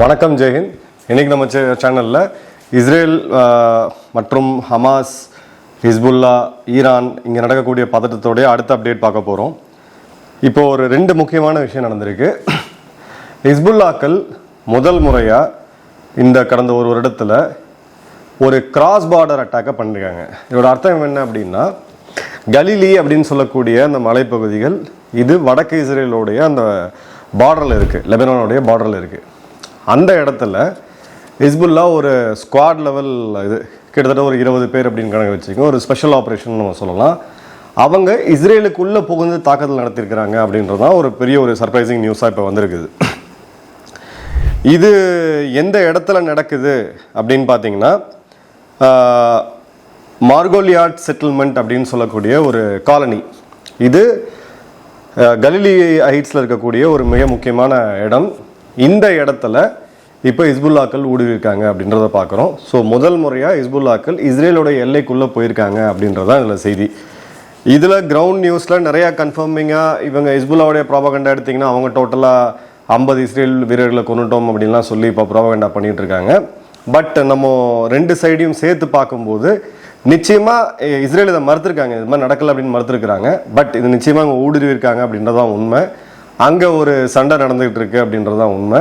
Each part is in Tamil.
வணக்கம் ஜெயஹிந்த் இன்னைக்கு நம்ம சேனலில் இஸ்ரேல் மற்றும் ஹமாஸ் ஹிஸ்புல்லா ஈரான் இங்கே நடக்கக்கூடிய பதட்டத்தோடைய அடுத்த அப்டேட் பார்க்க போகிறோம் இப்போ ஒரு ரெண்டு முக்கியமான விஷயம் நடந்திருக்கு. ஹிஸ்புல்லாக்கள் முதல் முறையாக இந்த கடந்த ஒரு வருடத்தில் ஒரு கிராஸ் பார்டர் அட்டாக்கை பண்ணிருக்காங்க. இதோட அர்த்தம் என்ன அப்படின்னா கலிலி அப்படின்னு சொல்லக்கூடிய அந்த மலைப்பகுதிகள் இது வடக்கு இஸ்ரேலோடைய அந்த பார்டரில் இருக்குது லெபனானுடைய பார்டரில் இருக்குது அந்த இடத்துல ஹிஸ்புல்லா ஒரு ஸ்குவாட் லெவல் இது கிட்டத்தட்ட ஒரு இருபது பேர் அப்படின்னு கணக்கு வச்சுக்கோங்க. ஒரு ஸ்பெஷல் ஆப்ரேஷன் நம்ம சொல்லலாம். அவங்க இஸ்ரேலுக்குள்ளே புகுந்து தாக்குதல் நடத்தியிருக்கிறாங்க அப்படின்றது தான் ஒரு பெரிய ஒரு சர்ப்ரைசிங் நியூஸாக இப்போ வந்திருக்குது. இது எந்த இடத்துல நடக்குது அப்படின்னு பார்த்தீங்கன்னா மார்கோலியாட் செட்டில்மெண்ட் அப்படின்னு சொல்லக்கூடிய ஒரு காலனி. இது கலிலி ஹைட்ஸில் இருக்கக்கூடிய ஒரு மிக முக்கியமான இடம். இந்த இடத்துல இப்போ இஸ்புல்லாக்கள் ஊடுருவிருக்காங்க அப்படின்றத பார்க்குறோம். ஸோ முதல் முறையாக இஸ்புல்லாக்கள் இஸ்ரேலோட எல்லைக்குள்ளே போயிருக்காங்க அப்படின்றதான் இதில் செய்தி. இதில் கிரவுண்ட் நியூஸில் நிறையா கன்ஃபார்மிங்காக இவங்க இஸ்புல்லாவுடைய ப்ராபகண்டா எடுத்திங்கன்னா அவங்க டோட்டலாக ஐம்பது இஸ்ரேல் வீரர்களை கொண்டுட்டோம் அப்படின்லாம் சொல்லி இப்போ ப்ராபகண்டா பண்ணிகிட்டு இருக்காங்க பட் நம்ம ரெண்டு சைடையும் சேர்த்து பார்க்கும்போது நிச்சயமாக இஸ்ரேல் இதை மறுத்துருக்காங்க. இது மாதிரி நடக்கலை அப்படின்னு மறுத்திருக்கிறாங்க. பட் இது நிச்சயமாக அவங்க ஊடுருவிருக்காங்க அப்படின்றதான் உண்மை. அங்கே ஒரு சண்டை நடந்துகிட்டு இருக்கு அப்படின்றதான் உண்மை.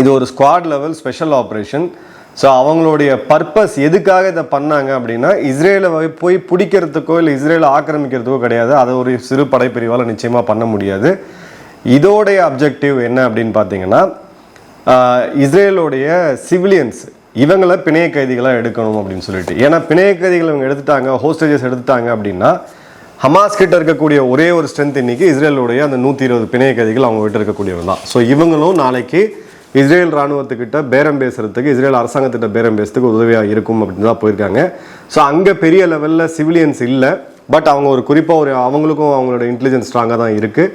இது ஒரு squad level special operation so அவங்களுடைய பர்பஸ் எதுக்காக இதை பண்ணாங்க அப்படின்னா இஸ்ரேலை போய் பிடிக்கிறதுக்கோ இல்லை இஸ்ரேலை ஆக்கிரமிக்கிறதுக்கோ கிடையாது. அதை ஒரு சிறு படைப்பிரிவால் நிச்சயமாக பண்ண முடியாது. இதோடைய அப்ஜெக்டிவ் என்ன அப்படின்னு பார்த்தீங்கன்னா இஸ்ரேலோடைய சிவிலியன்ஸ் இவங்களை பிணைய கைதிகளாக எடுக்கணும் அப்படின்னு சொல்லிட்டு. ஏன்னா பிணைய கைதிகள் இவங்க எடுத்துட்டாங்க ஹோஸ்டேஜஸ் எடுத்துட்டாங்க அப்படின்னா ஹமாஸ் கிட்ட இருக்கக்கூடிய ஒரே ஒரு ஸ்ட்ரென்த் இன்னைக்கு இஸ்ரேலுடைய அந்த நூற்றி இருபது பிணைய கைதிகள் அவங்க கிட்ட இருக்கக்கூடியவங்க தான். ஸோ இவங்களும் நாளைக்கு இஸ்ரேல் ராணுவத்துக்கிட்ட பேரம் பேசுறதுக்கு இஸ்ரேல் அரசாங்கத்திட்ட பேரம் பேசுறதுக்கு உதவியாக இருக்கும் அப்படின்னு தான் போயிருக்காங்க. ஸோ அங்கே பெரிய லெவலில் சிவிலியன்ஸ் இல்லை பட் அவங்க ஒரு குறிப்பாக ஒரு அவங்களுக்கும் அவங்களோட இன்டெலிஜென்ஸ் ஸ்ட்ராங்காக தான் இருக்குது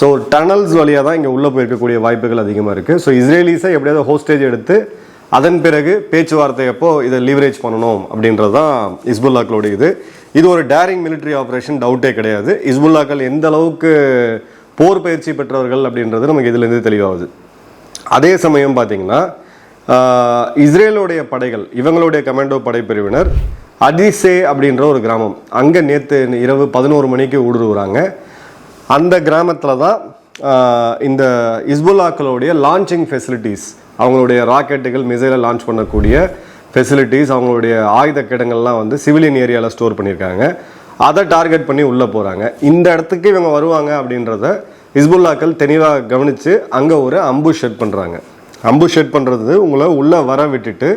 ஸோ டனல்ஸ் வழியாக தான் இங்கே உள்ளே போயிருக்கக்கூடிய வாய்ப்புகள் அதிகமாக இருக்குது ஸோ இஸ்ரேலிஸை எப்படியாவது ஹோஸ்டேஜ் எடுத்து அதன் பிறகு பேச்சுவார்த்தை அப்போ இதை லீவரேஜ் பண்ணணும் அப்படின்றது தான் இஸ்புல்லாக்களுடைய இது. இது ஒரு டேரிங் மிலிட்ரி ஆப்ரேஷன் டவுட்டே கிடையாது. இஸ்புல்லாக்கள் எந்த அளவுக்கு போர் பயிற்சி பெற்றவர்கள் அப்படின்றது நமக்கு இதுலேருந்து தெளிவாகுது. அதே சமயம் பார்த்தீங்கன்னா இஸ்ரேலுடைய படைகள் இவங்களுடைய கமாண்டோ படைப்பிரிவினர் அதிசே அப்படின்ற ஒரு கிராமம். அங்கே நேற்று இரவு பதினோரு மணிக்கு ஊடுருவுறாங்க. அந்த கிராமத்தில் தான் இந்த இஸ்புல்லாக்களுடைய லான்ச்சிங் ஃபெசிலிட்டிஸ் அவங்களுடைய ராக்கெட்டுகள் மிசைலை லான்ச் பண்ணக்கூடிய ஃபெசிலிட்டிஸ் அவங்களுடைய ஆயுத கிடங்கள்லாம் வந்து சிவிலியன் ஏரியாவில் ஸ்டோர் பண்ணியிருக்காங்க. அதை டார்கெட் பண்ணி உள்ளே போகிறாங்க இந்த இடத்துக்கு இவங்க வருவாங்க அப்படின்றத ஹிஸ்புல்லாக்கள் தெளிவாக கவனித்து அங்கே ஒரு அம்பு ஷெட் பண்ணுறாங்க அம்பு ஷெட் பண்ணுறது உங்களை உள்ளே வர விட்டுட்டு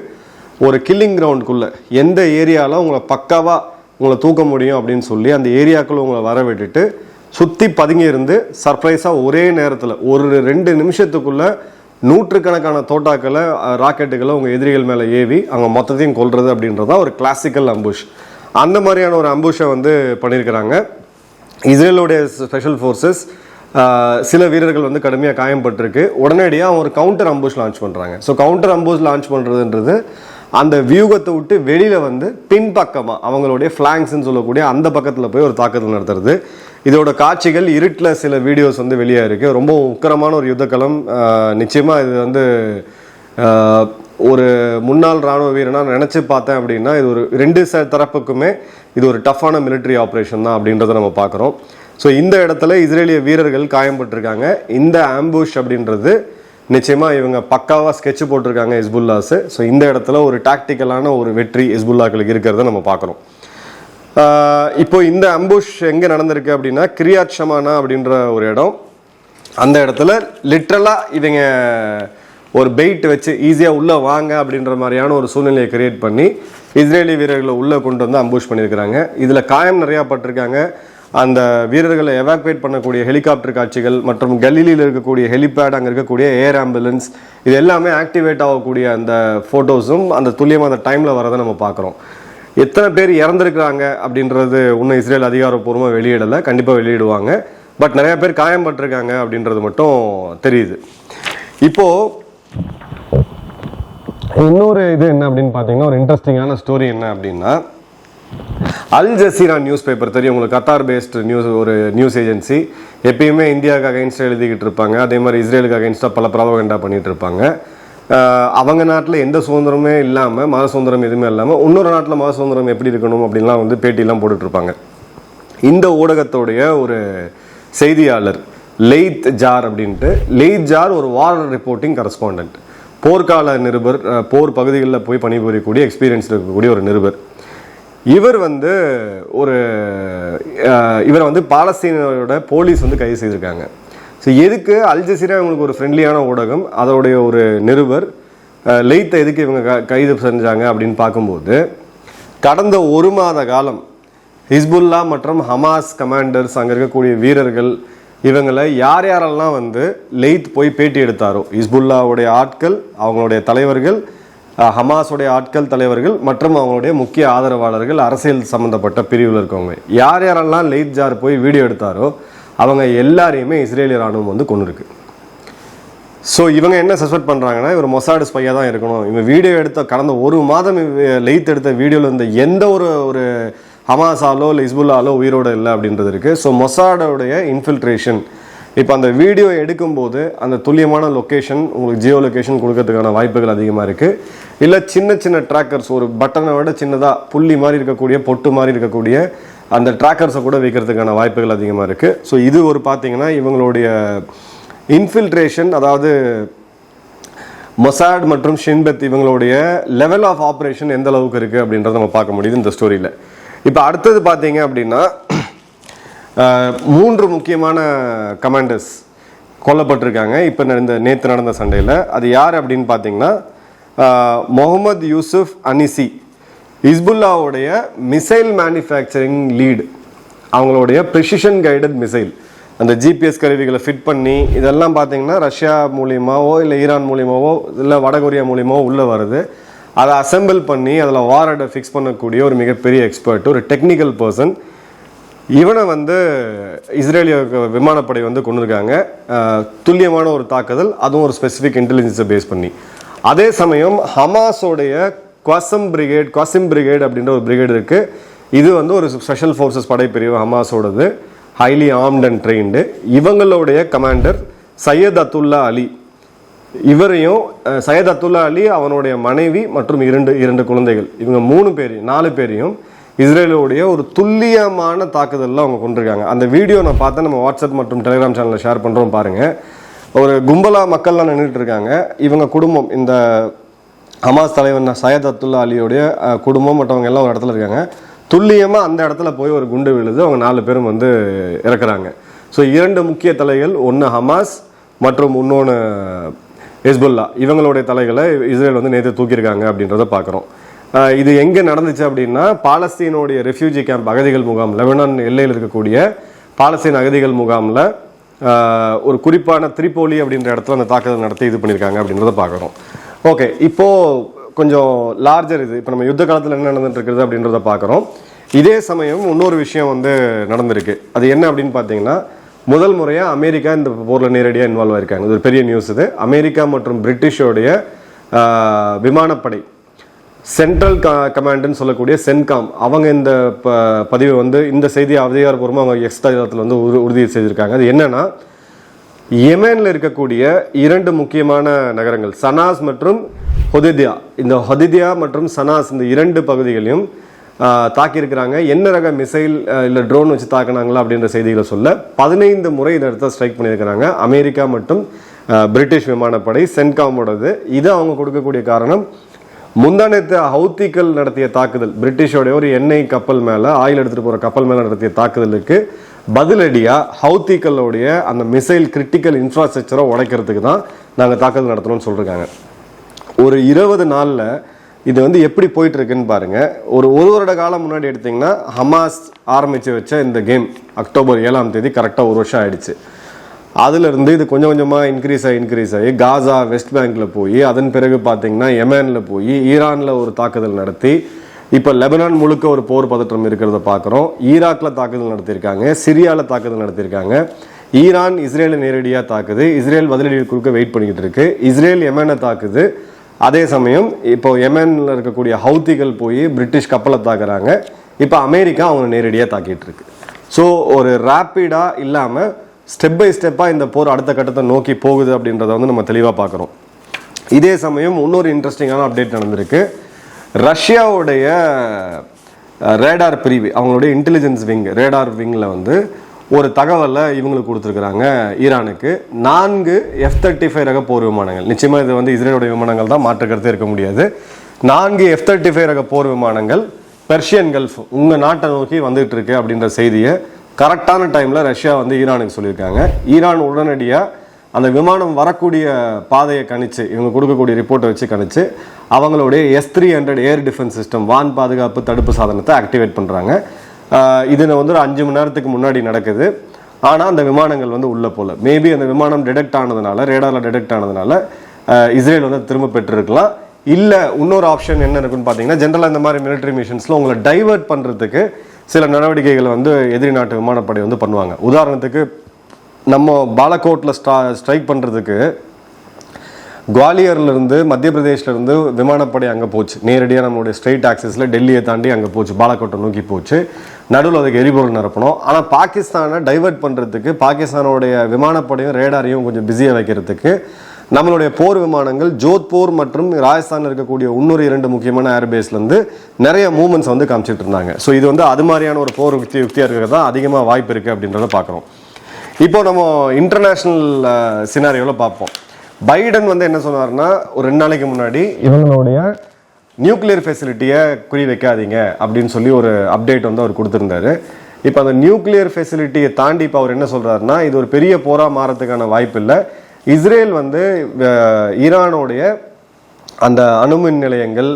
ஒரு கில்லிங் கிரவுண்டுக்குள்ளே எந்த ஏரியாவில் உங்களை பக்காவாக உங்களை தூக்க முடியும் அப்படின்னு சொல்லி அந்த ஏரியாக்குள்ளே உங்களை வர விட்டுட்டு சுற்றி பதுங்கி இருந்து சர்ப்ரைஸாக ஒரே நேரத்தில் ஒரு ரெண்டு நிமிஷத்துக்குள்ளே நூற்றுக்கணக்கான தோட்டாக்களை ராக்கெட்டுகளை உங்கள் எதிரிகள் மேலே ஏவி அங்கே மொத்தத்தையும் கொள்வது அப்படின்றது தான் ஒரு கிளாசிக்கல் அம்புஷ் அந்த மாதிரியான ஒரு அம்புஷை வந்து பண்ணியிருக்கிறாங்க இஸ்ரேலுடைய ஸ்பெஷல் ஃபோர்ஸஸ் சில வீரர்கள் வந்து கடுமையாக காயம்பட்டிருக்கு. உடனடியாக அவங்க ஒரு கவுண்டர் அம்புஷ் லான்ச் பண்ணுறாங்க ஸோ கவுண்டர் அம்புஷ் லான்ச் பண்ணுறதுன்றது அந்த வியூகத்தை விட்டு வெளியில் வந்து பின்பக்கமாக அவங்களுடைய ஃப்ளாங்ஸ்ன்னு சொல்லக்கூடிய அந்த பக்கத்தில் போய் ஒரு தாக்குதல் நடத்துறது. இதோட காட்சிகள் இருட்டில் சில வீடியோஸ் வந்து வெளியே இருக்குது ரொம்ப உக்கரமான ஒரு யுத்தக்களம். நிச்சயமாக இது வந்து ஒரு முன்னாள் ராணுவ வீரனா நினச்சி பார்த்தேன் அப்படின்னா இது ஒரு ரெண்டு ச தரப்புக்குமே இது ஒரு டஃப்பான மிலிட்ரி ஆப்ரேஷன் தான் அப்படின்றத நம்ம பார்க்குறோம். ஸோ இந்த இடத்துல இஸ்ரேலிய வீரர்கள் காயம்பட்டிருக்காங்க. இந்த ஆம்புஷ் அப்படின்றது நிச்சயமாக இவங்க பக்காவாக ஸ்கெட்ச் போட்டிருக்காங்க ஹிஸ்புல்லாஸு. ஸோ இந்த இடத்துல ஒரு டாக்டிக்கலான ஒரு வெற்றி ஹிஸ்புல்லாக்களுக்கு இருக்கிறத நம்ம பார்க்குறோம். இப்போ இந்த அம்புஷ் எங்கே நடந்திருக்கு அப்படின்னா கிரியாத் ஷமானா அப்படின்ற ஒரு இடம். அந்த இடத்துல லிட்ரலாக இவங்க ஒரு பெயிட் வச்சு ஈஸியாக உள்ளே வாங்க அப்படின்ற மாதிரியான ஒரு சூழ்நிலையை கிரியேட் பண்ணி இஸ்ரேலி வீரர்களை உள்ளே கொண்டு வந்து அம்புஷ் பண்ணியிருக்கிறாங்க. இதில் காயம் நிறையா பட்டிருக்காங்க. அந்த வீரர்களை எவாக்குவேட் பண்ணக்கூடிய ஹெலிகாப்டர் காட்சிகள் மற்றும் கலிலியில் இருக்கக்கூடிய ஹெலிபேட் அங்கே இருக்கக்கூடிய ஏர் ஆம்புலன்ஸ் இது எல்லாமே ஆக்டிவேட் ஆகக்கூடிய அந்த ஃபோட்டோஸும் அந்த துல்லியமாக அந்த டைமில் வரதை நம்ம பார்க்குறோம். எத்தனை பேர் இறந்துருக்குறாங்க அப்படின்றது இன்னும் இஸ்ரேல் அதிகாரப்பூர்வமாக வெளியிடலை. கண்டிப்பாக வெளியிடுவாங்க. பட் நிறைய பேர் காயம்பட்டிருக்காங்க அப்படின்றது மட்டும் தெரியுது. இப்போது இன்னொரு இது என்ன அப்படின்னு பார்த்தீங்கன்னா ஒரு இன்ட்ரெஸ்டிங்கான ஸ்டோரி என்ன அப்படின்னா அல் ஜசீரா நியூஸ் பேப்பர் தெரியும். உங்களுக்கு கத்தார் பேஸ்ட் நியூஸ் ஒரு நியூஸ் ஏஜென்சி எப்பயுமே இந்தியாவுக்கு அகைன்ஸ்டாக எழுதிக்கிட்டு இருப்பாங்க. அதே மாதிரி இஸ்ரேலுக்கு அகைன்ஸ்டாக பல ப்ராபகண்டா பண்ணிட்டு இருப்பாங்க. அவங்க நாட்டில் எந்த சுதந்திரமே இல்லாமல் மத சுதந்திரம் எதுவுமே இல்லாமல் இன்னொரு நாட்டில் மத சுதந்திரம் எப்படி இருக்கணும் அப்படின்லாம் வந்து பேட்டிலாம் போட்டுட்ருப்பாங்க. இந்த ஊடகத்தோடைய ஒரு செய்தியாளர் லெய்த் ஜார் அப்படின்ட்டு லெய்த் ஜார் ஒரு வார் ரிப்போர்ட்டிங் கரஸ்பாண்டன்ட். போர்க்கால நிருபர் போர் பகுதிகளில் போய் பணிபுரியக்கூடிய எக்ஸ்பீரியன்ஸ் இருக்கக்கூடிய ஒரு நிருபர். இவர் வந்து ஒரு இவரை வந்து பாலஸ்தீனோட போலீஸ் வந்து கைது செய்திருக்காங்க. ஸோ எதுக்கு அல் ஜசீரா இவங்களுக்கு ஒரு ஃப்ரெண்ட்லியான ஊடகம் அதோடைய ஒரு நிருபர் அஹ், லெய்த்தை எதுக்கு இவங்க க- கைது செஞ்சாங்க அப்படின்னு பார்க்கும்போது கடந்த ஒரு மாத காலம் ஹிஸ்புல்லா மற்றும் ஹமாஸ் கமாண்டர்ஸ் அங்கே இருக்கக்கூடிய வீரர்கள் இவங்களை யார் யாரெல்லாம் வந்து லெய்த் போய் பேட்டி எடுத்தாரோ ஹிஸ்புல்லாவுடைய ஆட்கள் அவங்களுடைய தலைவர்கள் ஹமாஸுடைய ஆட்கள் தலைவர்கள் மற்றும் அவங்களுடைய முக்கிய ஆதரவாளர்கள் அரசியல் சம்பந்தப்பட்ட பிரிவில் இருக்கவங்க யார் யாரெல்லாம் லெய்த் ஜார் போய் வீடியோ எடுத்தாரோ அவங்க எல்லாரையுமே இஸ்ரேலிய ராணுவம் வந்து கொண்டுருக்கு ஸோ இவங்க என்ன சஸ்பெக்ட் பண்ணுறாங்கன்னா இவர் மொசாடு ஸ்பையாக தான் இருக்கணும். இவன் வீடியோ எடுத்த கடந்த ஒரு மாதம் லைத் லெய்த் எடுத்த வீடியோவில் இருந்த எந்த ஒரு ஒரு ஹமாஸாலோ இல்லை இஸ்புல்லாலோ உயிரோடு இல்லை அப்படின்றது இருக்குது ஸோ மொசாடோடைய இன்ஃபில்ட்ரேஷன் இப்போ அந்த வீடியோ எடுக்கும்போது அந்த துல்லியமான லொக்கேஷன் உங்களுக்கு ஜியோ லொக்கேஷன் கொடுக்கறதுக்கான வாய்ப்புகள் அதிகமாக இருக்குது இல்லை சின்ன சின்ன ட்ராக்கர்ஸ் ஒரு பட்டனை விட சின்னதாக புள்ளி மாதிரி இருக்கக்கூடிய பொட்டு மாதிரி இருக்கக்கூடிய அந்த ட்ராக்கர்ஸை கூட வைக்கிறதுக்கான வாய்ப்புகள் அதிகமாக இருக்குது ஸோ இது ஒரு பார்த்தீங்கன்னா இவங்களுடைய இன்ஃபில்ட்ரேஷன் அதாவது மொசாட் மற்றும் ஷின்பத் இவங்களுடைய லெவல் ஆஃப் ஆப்ரேஷன் எந்த அளவுக்கு இருக்குது அப்படின்றத நம்ம பார்க்க முடியுது இந்த ஸ்டோரியில் இப்போ அடுத்தது பார்த்தீங்க அப்படின்னா மூன்று முக்கியமான கமாண்டர்ஸ் கொல்லப்பட்டிருக்காங்க. இப்போ நடந்த நேற்று நடந்த சண்டையில். அது யார் அப்படின்னு பார்த்தீங்கன்னா முகமது யூசுஃப் அனிசி. இஸ்புல்லாவுடைய மிசைல் மேனுஃபேக்சரிங் லீடு அவங்களுடைய ப்ரிசிஷன் கைடட் மிசைல் அந்த ஜிபிஎஸ் கருவிகளை ஃபிட் பண்ணி இதெல்லாம் பார்த்தீங்கன்னா ரஷ்யா மூலியமாவோ இல்லை ஈரான் மூலியமாவோ இல்லை வடகொரியா மூலியமாவோ உள்ளே வருது. அதை அசெம்பிள் பண்ணி அதில் வாரடை ஃபிக்ஸ் பண்ணக்கூடிய ஒரு மிகப்பெரிய எக்ஸ்பர்ட் ஒரு டெக்னிக்கல் பர்சன் இவனை வந்து இஸ்ரேலிய விமானப்படை வந்து கொண்டு இருக்காங்க. துல்லியமான ஒரு தாக்குதல் அதுவும் ஒரு ஸ்பெசிஃபிக் இன்டெலிஜென்ஸை பேஸ் பண்ணி. அதே சமயம் ஹமாஸோடைய குவாசம் பிரிகேட் குவாசிம் பிரிகேட் அப்படின்ற ஒரு பிரிகேட் இருக்குது இது வந்து ஒரு ஸ்பெஷல் ஃபோர்ஸஸ் படைப்பிரிவு ஹமாஸோடது ஹைலி ஆர்ம்ட் அண்ட் ட்ரெயின்டு இவங்களுடைய கமாண்டர் சையத் அத்துல்லா அலி. இவரையும் சையத் அத்துல்லா அலி அவனுடைய மனைவி மற்றும் இரண்டு இரண்டு குழந்தைகள். இவங்க மூணு பேர் நாலு பேரையும் இஸ்ரேலுடைய ஒரு துல்லியமான தாக்குதலில் அவங்க கொண்டிருக்காங்க அந்த வீடியோ நான் பார்த்தேன். நம்ம வாட்ஸ்அப் மற்றும் டெலிகிராம் சேனலில் ஷேர் பண்ணுறோம் பாருங்கள் ஒரு கும்பலாக மக்கள்லாம் நின்றுட்டு இருக்காங்க. இவங்க குடும்பம் இந்த ஹமாஸ் தலைவன் சையத் அப்துல்லா அலியோடைய குடும்பம் மற்றவங்க எல்லாம் ஒரு இடத்துல இருக்காங்க. துல்லியமாக அந்த இடத்துல போய் ஒரு குண்டு விழுது. அவங்க நாலு பேரும் வந்து இறக்குறாங்க. ஸோ இரண்டு முக்கிய தலைகள் ஒன்று ஹமாஸ் மற்றும் இன்னொன்று ஹெஸ்புல்லா. இவங்களுடைய தலைகளை இஸ்ரேல் வந்து நேற்று தூக்கியிருக்காங்க அப்படின்றத பார்க்குறோம் இது எங்கே நடந்துச்சு அப்படின்னா பாலஸ்தீனுடைய ரெஃப்யூஜி கேம்ப் அகதிகள் முகாம் லெபனான் எல்லையில் இருக்கக்கூடிய பாலஸ்தீன் அகதிகள் முகாமில் ஒரு குறிப்பான திரிபோலி அப்படின்ற இடத்துல அந்த தாக்குதல் நடத்தி இது பண்ணியிருக்காங்க அப்படின்றத பார்க்குறோம் ஓகே இப்போது கொஞ்சம் லார்ஜர் இது. இப்போ நம்ம யுத்த காலத்தில் என்ன நடந்துட்டு இருக்குது அப்படின்றத பார்க்குறோம். இதே சமயம் இன்னொரு விஷயம் வந்து நடந்திருக்கு. அது என்ன அப்படின்னு பார்த்தீங்கன்னா முதல் முறையாக அமெரிக்கா இந்த போரில் நேரடியாக இன்வால்வ் ஆயிருக்காங்க. இது ஒரு பெரிய நியூஸ் இது. அமெரிக்கா மற்றும் பிரிட்டிஷோடைய விமானப்படை சென்ட்ரல் க கமாண்டுன்னு சொல்லக்கூடிய சென்காம் அவங்க இந்த ப பதிவை வந்து இந்த செய்தி அதிகாரப்பூர்வமாக அவங்க எக்ஸ்ட்ரா தளத்தில் வந்து உறு- உறுதி செய்திருக்காங்க. அது என்னென்னா யமேனில் இருக்கக்கூடிய இரண்டு முக்கியமான நகரங்கள் சனாஸ் மற்றும் ஹொதிதியா. இந்த ஹொதிதியா மற்றும் சனாஸ் இந்த இரண்டு பகுதிகளையும் தாக்கியிருக்கிறாங்க. என்ன ரக மிசைல் இல்லை ட்ரோன் வச்சு தாக்குனாங்களா அப்படின்ற செய்திகளை சொல்ல பதினைந்து முறை இந்த இடத்த ஸ்ட்ரைக் பண்ணியிருக்கிறாங்க. அமெரிக்கா மற்றும் பிரிட்டிஷ் விமானப்படை சென்காமோடது. இது அவங்க கொடுக்கக்கூடிய காரணம் முந்தானத்து ஹவுத்திகள் நடத்திய தாக்குதல் பிரிட்டிஷோடைய ஒரு எண்ணெய் கப்பல் மேலே ஆயில் எடுத்துகிட்டு போகிற கப்பல் மேலே நடத்திய தாக்குதலுக்கு பதிலடியாக ஹவுத்திகளுடைய அந்த மிசைல் கிரிட்டிக்கல் இன்ஃப்ராஸ்ட்ரக்சரை உடைக்கிறதுக்கு தான் நாங்கள் தாக்குதல் நடத்தணும்னு சொல்லியிருக்காங்க ஒரு இருபது நாளில் இது வந்து எப்படி போயிட்டுருக்குன்னு பாருங்கள் ஒரு ஒரு வருட காலம் முன்னாடி எடுத்திங்கன்னா ஹமாஸ் ஆரம்பித்து வச்ச இந்த கேம் அக்டோபர் ஏழாம் தேதி கரெக்டாக ஒரு வருஷம் ஆயிடுச்சு. அதிலிருந்து இது கொஞ்சம் கொஞ்சமாக இன்க்ரீஸ் ஆகி இன்க்ரீஸ் ஆகி காசா வெஸ்ட் பேங்கில் போய் அதன் பிறகு பார்த்திங்கன்னா யெமனில் போய் ஈரானில் ஒரு தாக்குதல் நடத்தி இப்போ லெபனான் முழுக்க ஒரு போர் பதற்றம் இருக்கிறத பார்க்குறோம் ஈராக்கில் தாக்குதல் நடத்தியிருக்காங்க சிரியாவில் தாக்குதல் நடத்தியிருக்காங்க ஈரான் இஸ்ரேலை நேரடியாக தாக்குது. இஸ்ரேல் பதிலடி கொடுக்க வெயிட் பண்ணிக்கிட்டு இருக்கு. இஸ்ரேல் எமனை தாக்குது. அதே சமயம் இப்போ யெமனில் இருக்கக்கூடிய ஹவுத்திகள் போய் பிரிட்டிஷ் கப்பலை தாக்குறாங்க. இப்போ அமெரிக்கா அவங்க நேரடியாக தாக்கிட்டு இருக்கு. ஸோ ஒரு ரேப்பிடாக இல்லாமல் ஸ்டெப் பை ஸ்டெப்பாக இந்த போர் அடுத்த கட்டத்தை நோக்கி போகுது அப்படின்றத வந்து நம்ம தெளிவாக பார்க்குறோம் இதே சமயம் இன்னொரு இன்ட்ரெஸ்டிங்கான அப்டேட் நடந்திருக்கு. ரஷ்யாவுடைய ரேடார் பிரிவு அவங்களுடைய இன்டெலிஜென்ஸ் விங் ரேடார் விங்கில் வந்து ஒரு தகவலை இவங்களுக்கு கொடுத்துருக்குறாங்க ஈரானுக்கு. நான்கு எஃப் தேர்ட்டி ஃபைவ் ரக போர் விமானங்கள். நிச்சயமாக இது வந்து இஸ்ரேலுடைய விமானங்கள் தான் மாற்றுக்கருத்தே இருக்க முடியாது. நான்கு எஃப் தேர்ட்டி ஃபைவ் ரக போர் விமானங்கள் பெர்ஷியன் கல்ஃப் உங்கள் நாட்டை நோக்கி வந்துகிட்டு இருக்கு அப்படின்ற செய்தியை கரெக்டான டைமில் ரஷ்யா வந்து ஈரானுக்கு சொல்லியிருக்காங்க. ஈரான் உடனடியாக அந்த விமானம் வரக்கூடிய பாதையை கணிச்சு இவங்க கொடுக்கக்கூடிய ரிப்போர்ட்டை வச்சு கணிச்சு அவங்களுடைய S three hundred air defence system வான் பாதுகாப்பு தடுப்பு சாதனத்தை ஆக்டிவேட் பண்ணுறாங்க இது வந்து ஒரு அஞ்சு மணி நேரத்துக்கு முன்னாடி நடக்குது. ஆனால் அந்த விமானங்கள் வந்து உள்ளே போகல மேபி அந்த விமானம் டிடெக்ட் ஆனதுனால ரேடாரில் டிடெக்ட் ஆனதுனால இஸ்ரேல் வந்து திரும்ப பெற்றிருக்கலாம். இல்லை இன்னொரு ஆப்ஷன் என்ன இருக்குன்னு பார்த்தீங்கன்னா ஜென்ரலாக இந்த மாதிரி மிலிட்டரி மிஷன்ஸில் உங்களை டைவர்ட் பண்ணுறதுக்கு சில நடவடிக்கைகளை வந்து எதிரி நாட்டு விமானப்படை வந்து பண்ணுவாங்க. உதாரணத்துக்கு நம்ம பாலக்கோட்டில் ஸ்டா ஸ்ட்ரைக் பண்ணுறதுக்கு குவாலியர்லேருந்து மத்திய பிரதேஷ்லேருந்து விமானப்படை அங்கே போச்சு. நேரடியாக நம்மளுடைய ஸ்ட்ரெயிட் ஆக்சஸில் டெல்லியை தாண்டி அங்கே போச்சு. பாலக்கோட்டை நோக்கி போச்சு. நடுவில் அதுக்கு எரிபொருள் நிரப்பணும். ஆனால் பாகிஸ்தானை டைவர்ட் பண்ணுறதுக்கு பாகிஸ்தானோடைய விமானப்படையும் ரேடாரையும் கொஞ்சம் பிஸியாக வைக்கிறதுக்கு நம்மளுடைய போர் விமானங்கள் ஜோத்பூர் மற்றும் ராஜஸ்தானில் இருக்கக்கூடிய இன்னொரு இரண்டு முக்கியமான ஏர்பேஸ்லேருந்து நிறைய மூமெண்ட்ஸ் வந்து காமிச்சிட்டு இருந்தாங்க. ஸோ இது வந்து அது மாதிரியான ஒரு போர் யுக்தி யுக்தியாக இருக்கிறது தான் அதிகமாக வாய்ப்பு இருக்குது அப்படின்றத பார்க்குறோம் இப்போ நம்ம இன்டர்நேஷ்னல் சினாரியோவில் பார்ப்போம். பைடன் வந்து என்ன சொன்னார்னா ஒரு ரெண்டு நாளைக்கு முன்னாடி இவங்களுடைய நியூக்ளியர் ஃபெசிலிட்டியை குறி வைக்காதீங்க அப்படின்னு சொல்லி ஒரு அப்டேட் வந்து அவர் கொடுத்துருந்தாரு. இப்போ அந்த நியூக்ளியர் ஃபெசிலிட்டியை தாண்டி இப்போ அவர் என்ன சொல்றாருன்னா இது ஒரு பெரிய போராக மாறதுக்கான வாய்ப்பு இல்லை இஸ்ரேல் வந்து ஈரானுடைய அந்த அணுமின் நிலையங்கள்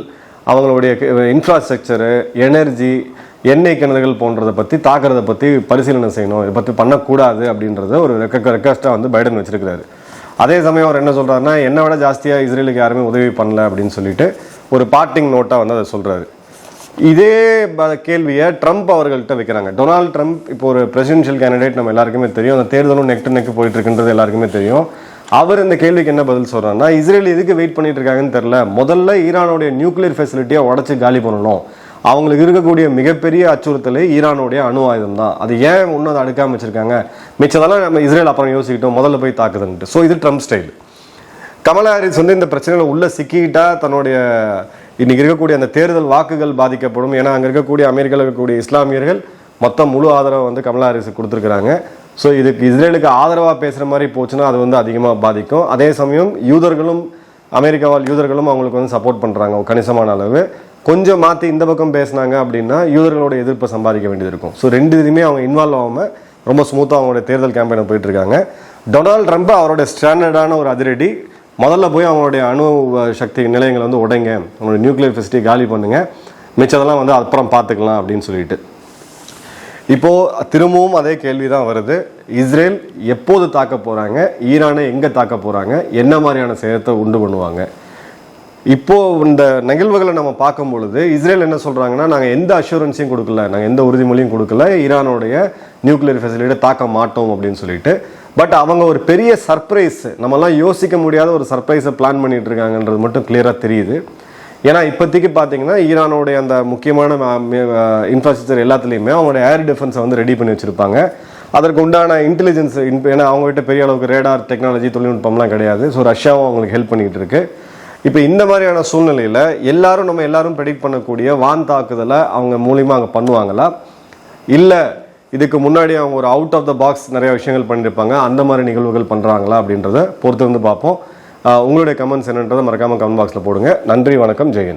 அவங்களுடைய இன்ஃப்ராஸ்ட்ரக்சரு எனர்ஜி எண்ணெய் கிணறுகள் போன்றதை பற்றி தாக்குறதை பற்றி பரிசீலனை செய்யணும். இதை பற்றி பண்ணக்கூடாது அப்படின்றத ஒரு ரெக்க ரெக்வஸ்ட்டாக வந்து பைடன் வச்சிருக்கிறாரு. அதே சமயம் அவர் என்ன சொல்கிறாருன்னா என்னை விட ஜாஸ்தியாக இஸ்ரேலுக்கு யாருமே உதவி பண்ணல அப்படின்னு சொல்லிட்டு ஒரு பார்ட்டிங் நோட்டாக வந்து அதை சொல்கிறாரு இதே ப- கேள்வியை ட்ரம்ப் அவர்கள்ட்ட வைக்கிறாங்க. டொனால்ட் ட்ரம்ப் இப்போ ஒரு பிரசிடென்ஷியல் கேண்டிடேட் நம்ம எல்லாருக்குமே தெரியும். அந்த தேர்தலும் நெக் டு நெக் போயிட்டு இருக்குன்றது எல்லாருக்குமே தெரியும். அவர் இந்த கேள்விக்கு என்ன பதில் சொல்கிறாருன்னா இஸ்ரேல் எதுக்கு வெயிட் பண்ணிட்டு இருக்காங்கன்னு தெரில முதல்ல ஈரானுடைய நியூக்ளியர் ஃபெசிலிட்டியை உடச்சி காலி பண்ணணும். அவங்களுக்கு இருக்கக்கூடிய மிகப்பெரிய அச்சுறுத்தல் ஈரானுடைய அணு ஆயுதம் தான். அது ஏன் இன்னும் அதை அடுக்காம வச்சிருக்காங்க மிச்சதெல்லாம் நம்ம இஸ்ரேல் அப்புறம் யோசிக்கிட்டோம். முதல்ல போய் தாக்குதுன்ட்டு ஸோ இது ட்ரம்ப் ஸ்டைல் கமலா ஹாரிஸ் வந்து இந்த பிரச்சனையில் உள்ள சிக்கிக்கிட்டா தன்னுடைய இன்னைக்கு இருக்கக்கூடிய அந்த தேர்தல் வாக்குகள் பாதிக்கப்படும். ஏன்னா அங்கே இருக்கக்கூடிய அமெரிக்காவில் இருக்கக்கூடிய இஸ்லாமியர்கள் மொத்தம் முழு ஆதரவை வந்து கமலா ஹாரிஸ் கொடுத்துருக்குறாங்க. ஸோ இதுக்கு இஸ்ரேலுக்கு ஆதரவாக பேசுகிற மாதிரி போச்சுன்னா அது வந்து அதிகமாக பாதிக்கும். அதே சமயம் யூதர்களும் அமெரிக்காவால் யூதர்களும் அவங்களுக்கு வந்து சப்போர்ட் பண்ணுறாங்க கணிசமான அளவு. கொஞ்சம் மாற்றி இந்த பக்கம் பேசுனாங்க அப்படின்னா யூதர்களோட எதிர்ப்பை சம்பாதிக்க வேண்டியது இருக்கும். ஸோ ரெண்டு இதுலையுமே அவங்க இன்வால்வ் ஆகாமல் ரொம்ப ஸ்மூத்தாக அவங்களுடைய தேர்தல் கேம்பெயினை போயிட்டு இருக்காங்க டொனால்ட் ட்ரம்ப் அவரோட ஸ்டாண்டர்டான ஒரு அதிரடி. முதல்ல போய் அவங்களுடைய அணு சக்தி நிலையங்களை வந்து உடைங்க. அவங்களுடைய நியூக்ளியர் ஃபெசிலிட்டி காலி பண்ணுங்க. மிச்சதெல்லாம் வந்து அப்புறம் பார்த்துக்கலாம் அப்படின்னு சொல்லிட்டு. இப்போது திரும்பவும் அதே கேள்வி தான் வருது. இஸ்ரேல் எப்போது தாக்க போகிறாங்க ஈரானை எங்கே தாக்க போகிறாங்க என்ன மாதிரியான சேதத்தை உண்டு பண்ணுவாங்க? இப்போ இந்த நிகழ்வுகளை நம்ம பார்க்கும் பொழுது இஸ்ரேல் என்ன சொல்றாங்கன்னா நாங்க எந்த அஷூரன்ஸையும் கொடுக்கல நாங்க எந்த உறுதிமொழியும் கொடுக்கல ஈரானுடைய நியூக்ளியர் ஃபெசிலிட்டியை தாக்க மாட்டோம் அப்படின்னு சொல்லிட்டு. பட் அவங்க ஒரு பெரிய சர்ப்ரைஸ் நம்மலாம் யோசிக்க முடியாத ஒரு சர்ப்ரைஸை பிளான் பண்ணிட்டு இருக்காங்கன்றது மட்டும் கிளியரா தெரியுது. ஏன்னா இப்போதைக்கு பார்த்தீங்கன்னா ஈரானோடைய அந்த முக்கியமான இன்ஃப்ராஸ்ட்ரக்சர் எல்லாத்துலேயுமே அவங்களோட ஏர் டிஃபென்ஸை வந்து ரெடி பண்ணி வச்சுருப்பாங்க. அதற்கு உண்டான இன்டெலிஜென்ஸ் ஏன்னா அவங்ககிட்ட பெரிய அளவுக்கு ரேடார் டெக்னாலஜி தொழில்நுட்பம்லாம் கிடையாது. ஸோ ரஷ்யாவும் அவங்களுக்கு ஹெல்ப் பண்ணிக்கிட்டு இருக்கு. இப்போ இந்த மாதிரியான சூழ்நிலையில் எல்லாரும் நம்ம எல்லாரும் ப்ரெடிக்ட் பண்ணக்கூடிய வான் தாக்குதலை அவங்க மூலியமாக அங்கே பண்ணுவாங்களா? இல்லை இதுக்கு முன்னாடி அவங்க ஒரு அவுட் ஆஃப் த பாக்ஸ் நிறைய விஷயங்கள் பண்ணியிருப்பாங்க அந்த மாதிரி நிகழ்வுகள் பண்ணுறாங்களா அப்படின்றத பொறுத்து வந்து பார்ப்போம் உங்களுடைய கமெண்ட்ஸ் என்னன்றதை மறக்காமல் கமெண்ட் பாக்ஸில் போடுங்க. நன்றி வணக்கம் ஜெயன்